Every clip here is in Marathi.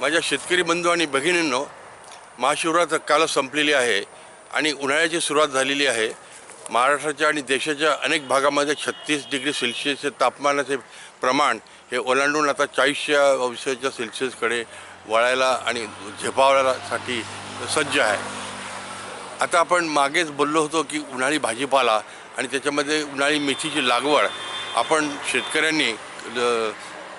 माझ्या शेतकरी बंधू आणि भगिनींनो महाशिवरात्र काल संपलेली आहे आणि उन्हाळ्याची सुरुवात झालेली आहे. महाराष्ट्राच्या आणि देशाच्या अनेक भागामध्ये छत्तीस डिग्री सेल्सिअसचे तापमानाचे प्रमाण हे ओलांडून आता चाळीसच्या अंशाच्या सेल्सिअसकडे वळायला आणि झेपावण्यासाठी सज्ज आहे. आता आपण मागेच बोललो होतो की उन्हाळी भाजीपाला आणि त्याच्यामध्ये उन्हाळी मेथीची लागवड. आपण शेतकऱ्यांनी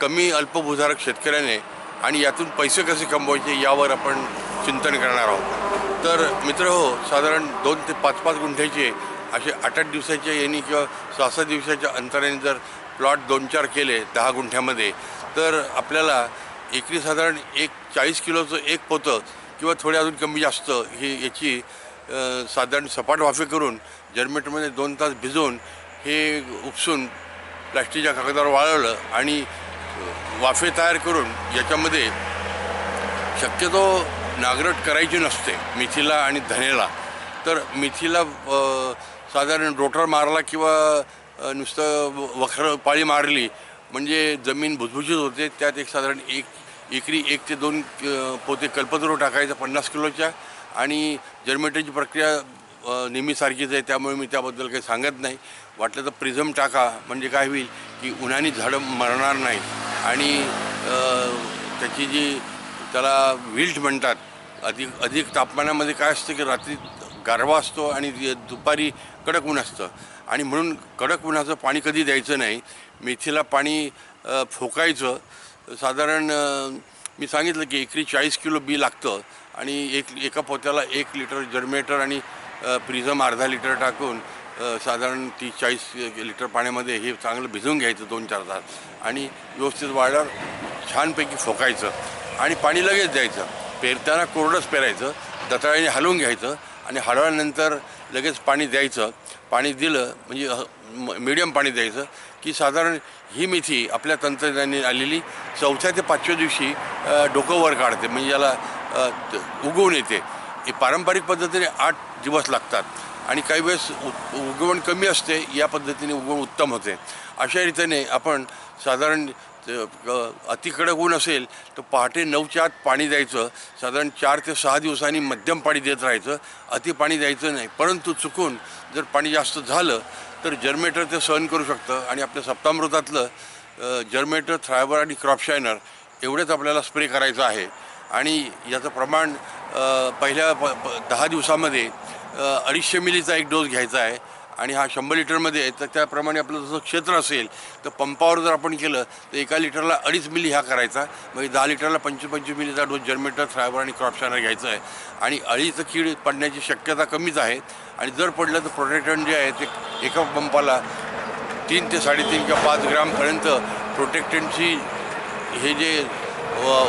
कमी अल्पभूधारक शेतकऱ्याने आणि यातून पैसे कसे कमवायचे यावर आपण चिंतन करणार आहोत. तर मित्र हो साधारण दोन ते पाच पाच गुंठ्याचे असे आठ आठ दिवसाच्या यांनी किंवा सहा सहा दिवसाच्या अंतराने जर प्लॉट दोन चार केले दहा गुंठ्यामध्ये तर आपल्याला एकरी साधारण एक चाळीस किलोचं एक पोतं किंवा थोडे अजून कमी जास्त ही याची साधारण सपाट वाफे करून जर्मेटमध्ये दोन तास भिजवून हे उपसून प्लॅस्टिकच्या कागदावर वाळवलं आणि वाफे तयार करून याच्यामध्ये शक्यतो नागरट करायची नसते मेथीला आणि धनेला. तर मेथीला साधारण रोटर मारला किंवा नुसतं वखर पाळी मारली म्हणजे जमीन भुसभुशीत होते त्यात एक साधारण एक एकरी एक ते दोन पोते कल्पतरू टाकायचं पन्नास किलोच्या आणि जर्मेटरची प्रक्रिया नेहमीसारखीच आहे त्यामुळे मी त्याबद्दल काही सांगत नाही. वाटलं तर प्रिझम टाका म्हणजे काय होईल की उन्हाने झाडं मरणार नाहीत. आणि त्याची जी त्याला विल्ट म्हणतात अधिक अधिक तापमानामध्ये काय असतं की रात्री गारवा असतो आणि दुपारी कडक ऊन असतं. आणि म्हणून कडक उन्हाचं पाणी कधी द्यायचं नाही. मेथीला पाणी फोकायचं. साधारण मी सांगितलं की एकरी चाळीस किलो बी लागतं आणि एक एका पोत्याला एक लिटर जर्मेटर आणि प्रिझम अर्धा लिटर टाकून साधारण तीस चाळीस लिटर पाण्यामध्ये हे चांगलं भिजवून घ्यायचं दोन चार तास. आणि व्यवस्थित वाढल्यावर छानपैकी फोकायचं आणि पाणी लगेच द्यायचं. पेरताना कोरडंच पेरायचं. दताळीने हलवून घ्यायचं आणि हलवल्यानंतर लगेच पाणी द्यायचं. पाणी दिलं म्हणजे मिडियम पाणी द्यायचं की साधारण ही मेथी आपल्या तंत्रज्ञानी आलेली चौथ्या ते पाचव्या दिवशी डोकं वर काढते. म्हणजे याला उगवून येते. हे पारंपरिक पद्धतीने आठ दिवस लागतात. आणि काही वेळेस उगवण कमी असते या पद्धतीने उगवण उत्तम होते. अशा रीतीने आपण साधारण अतिकडक ऊन असेल तर पहाटे नऊच्या आत पाणी द्यायचं साधारण चार ते सहा दिवसांनी मध्यम पाणी देत राहायचं अति पाणी द्यायचं नाही. परंतु चुकून जर पाणी जास्त झालं तर जर्मेटर ते सहन करू शकतं. आणि आपल्या सप्तामृतातलं जर्मेटर थ्रायबर आणि क्रॉपशायनर एवढंच आपल्याला स्प्रे करायचं आहे. आणि याचं प्रमाण पहिल्या प दहा दिवसामध्ये अडीचशे मिलीचा एक डोस घ्यायचा आहे आणि हा शंभर लिटरमध्ये आहे तर त्याप्रमाणे आपलं जसं क्षेत्र असेल तर पंपावर जर आपण केलं तर एका लिटरला अडीच मिली हा करायचा. म्हणजे दहा लिटरला पंचवीस पंचवीस मिलीचा डोस जर्मेटर थ्रायबर आणि क्रॉपशायनर घ्यायचा आहे. आणि अळीचं कीड पडण्याची शक्यता कमीच आहे. आणि जर पडलं तर प्रोटेक्टन जे आहे ते एका पंपाला तीन ते साडेतीन किंवा पाच ग्रामपर्यंत प्रोटेक्टनची हे जे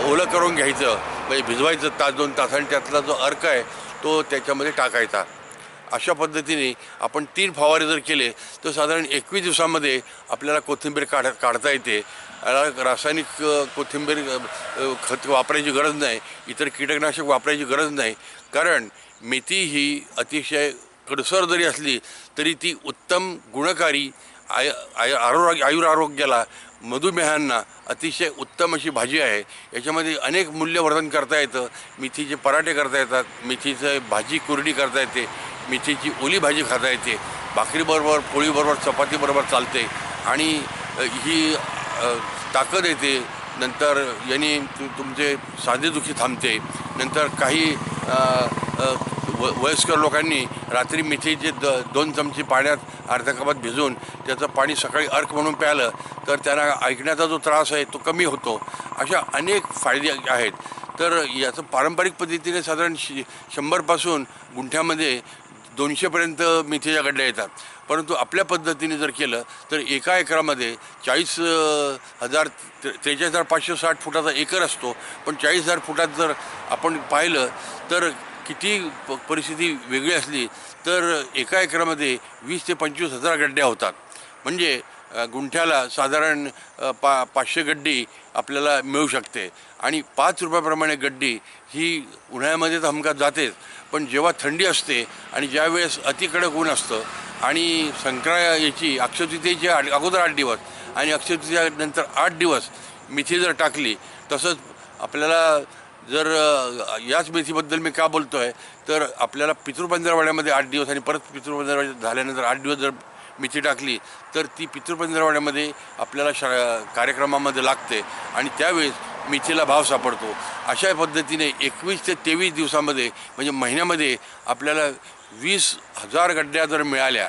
ओलं करून घ्यायचं म्हणजे भिजवायचं तास दोन तास आणि त्यातला जो अर्क आहे तो त्याच्यामध्ये टाकायचा. अशा पद्धतीने आपण तीन फवारे जर केले तर साधारण एकवीस दिवसामध्ये आपल्याला कोथिंबीर काढ काढता येते. रासायनिक कोथिंबीर खत वापरायची गरज नाही इतर कीटकनाशक वापरायची गरज नाही. कारण मेथी ही अतिशय कडसर जरी असली तरी ती उत्तम गुणकारी आय आय आरोग्य आयुरारोग्याला मधुमेहांना अतिशय उत्तम अशी भाजी आहे. याच्यामध्ये अनेक मूल्यवर्धन करता येतं. मेथीचे पराठे करता येतात. मेथीचं भाजी कुरडी करता येते. मेथीची ओली भाजी खाता येते. भाकरीबरोबर पोळीबरोबर चपातीबरोबर चालते. आणि ही ताकद येते. नंतर यांनी तुमचे साधेदुखी थांबते. नंतर काही व वयस्कर लोकांनी रात्री मेथीचे द दोन चमचे पाण्यात अर्ध्या कपात भिजून त्याचं पाणी सकाळी अर्क म्हणून प्यालं तर त्यांना ऐकण्याचा जो त्रास आहे तो कमी होतो. अशा अनेक फायदे आहेत. तर याचं पारंपरिक पद्धतीने साधारण शि शंभरपासून गुंठ्यामध्ये दोनशेपर्यंत मेथीच्या गड्ड्या येतात. परंतु आपल्या पद्धतीने जर केलं तर एका एकरामध्ये चाळीस हजार त्रेचाळीस हजार पाचशे साठ फुटाचा एकर असतो. पण चाळीस हजार फुटात जर आपण पाहिलं तर किती प परिस्थिती वेगळी असली तर एका एकरामध्ये वीस ते पंचवीस हजार गड्ड्या होतात. म्हणजे गुंठ्याला साधारण पा पाचशे गड्डी आपल्याला मिळू शकते. आणि पाच रुपयाप्रमाणे गड्डी ही उन्हाळ्यामध्ये तर हमकात जातेच. पण जेव्हा थंडी असते आणि ज्यावेळेस अतिकडक ऊन असतं आणि संक्रा याची अक्षयतृतीयेची आठ अगोदर आठ दिवस आणि अक्षयतृतीयानंतर आठ दिवस मेथी जर टाकली तसंच आपल्याला जर याच मेथीबद्दल मी का बोलतो आहे तर आपल्याला पितृपंधरवाड्यामध्ये आठ दिवस आणि परत पितृपंधरवाड्या झाल्यानंतर आठ दिवस जर मेथी टाकली तर ती पितृपंजरवाड्यामध्ये आपल्याला शा कार्यक्रमामध्ये लागते आणि त्यावेळेस मेथीला भाव सापडतो. अशा पद्धतीने एकवीस ते तेवीस दिवसामध्ये म्हणजे महिन्यामध्ये आपल्याला वीस हजार गड्ड्या जर मिळाल्या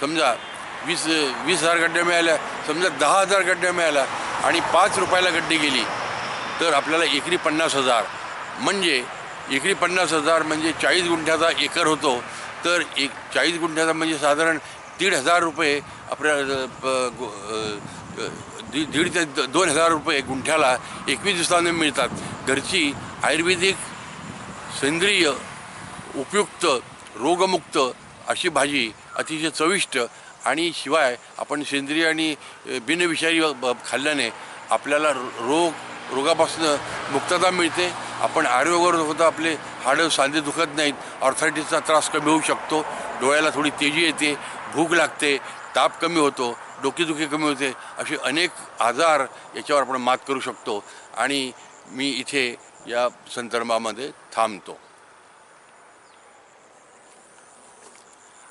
समजा वीस वीस हजार गड्ड्या मिळाल्या समजा दहा हजार गड्ड्या मिळाल्या आणि पाच रुपयाला गड्डी गेली तर आपल्याला एकरी पन्नास हजार. म्हणजे एकरी पन्नास हजार म्हणजे चाळीस गुंठ्याचा एकर होतो तर एक चाळीस गुंठ्याचा म्हणजे साधारण दीड हजार रुपये आपल्या प- दीड दीड ते दोन हजार रुपये गुंठ्याला एकवीस दिवसांनी मिळतात. घरची आयुर्वेदिक सेंद्रिय उपयुक्त रोगमुक्त अशी भाजी अतिशय चविष्ट आणि शिवाय आपण सेंद्रिय आणि बिनविषारी ब- खाल्ल्याने आपल्याला रो- रोग रोगापासून मुक्तता मिळते. आपण आरोग्यावर होता आपले हाडं सांधे दुखत नाहीत. ऑर्थायटिसचा त्रास कमी होऊ शकतो. डोळ्याला थोडी तेजी येते भूक लागते ताप कमी होतो डोकेदुखी कमी होते असे अनेक आजार याच्यावर आपण मात करू शकतो. आणि मी इथे या संदर्भामध्ये थांबतो.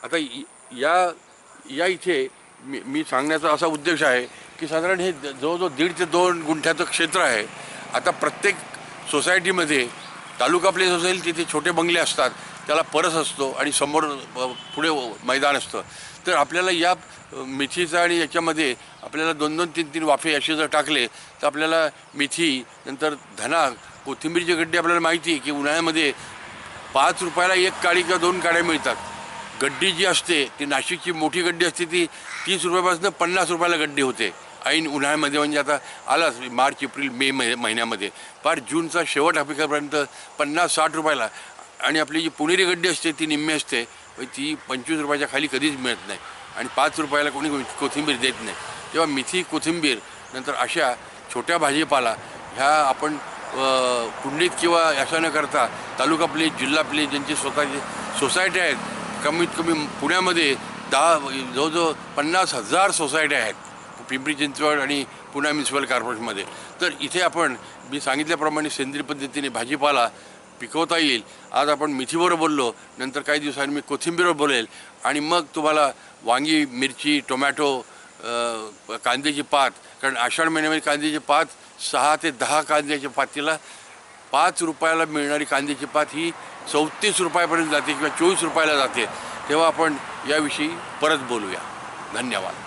आता या या इथे मी मी सांगण्याचा असा उद्देश आहे की साधारण हे ज- जवळजवळ दीड ते दोन गुंठ्याचं क्षेत्र आहे. आता प्रत्येक सोसायटीमध्ये तालुका प्लेस असेल तिथे छोटे बंगले असतात. त्याला परस असतो आणि समोर पुढे मैदान असतं. तर आपल्याला या मेथीचा आणि याच्यामध्ये आपल्याला दोन दोन तीन तीन वाफे असे जर टाकले तर आपल्याला मेथी नंतर धना कोथिंबीरची गड्डी आपल्याला माहिती आहे की उन्हाळ्यामध्ये पाच रुपयाला एक काडी किंवा दोन काड्या मिळतात. गड्डी जी असते ती नाशिकची मोठी गड्डी असते ती तीस रुपयापासून पन्नास रुपयाला गड्डी होते. ऐन उन्हाळ्यामध्ये म्हणजे आता आलाच मार्च एप्रिल मे महि महिन्यामध्ये. फार जूनचा शेवट अपेक्षापर्यंत पन्नास साठ रुपयाला. आणि आपली जी पुणेरी गड्डी असते ती निम्मी असते. ती पंचवीस रुपयाच्या खाली कधीच मिळत नाही. आणि पाच रुपयाला कोणी कोथिंबीर देत नाही. तेव्हा मेथी कोथिंबीर नंतर अशा छोट्या भाजीपाला ह्या आपण कुंडीत किंवा अशा न करता तालुका प्लेस जिल्हा प्लेस ज्यांची स्वतःची सोसायटी आहेत कमीत कमी पुण्यामध्ये दहा जवळजवळ पन्नास हजार सोसायट्या आहेत पिंपरी चिंचवड आणि पुणे म्युन्सिपल कॉर्पोरेशनमध्ये. तर इथे आपण मी सांगितल्याप्रमाणे सेंद्रिय पद्धतीने भाजीपाला पिकवता येईल. आज आपण मेथीबरोबर बोललो नंतर काही दिवसांनी मी कोथिंबीरवर बोलेल. आणि मग तुम्हाला वांगी मिरची टोमॅटो कांद्याची पात कारण आषाढ महिन्यामध्ये कांद्याची पात सहा ते दहा कांद्याच्या पातीला पाच रुपयाला मिळणारी कांद्याची पात ही चौतीस रुपयापर्यंत जाते किंवा चोवीस रुपयाला जाते. तेव्हा आपण याविषयी परत बोलूया. धन्यवाद.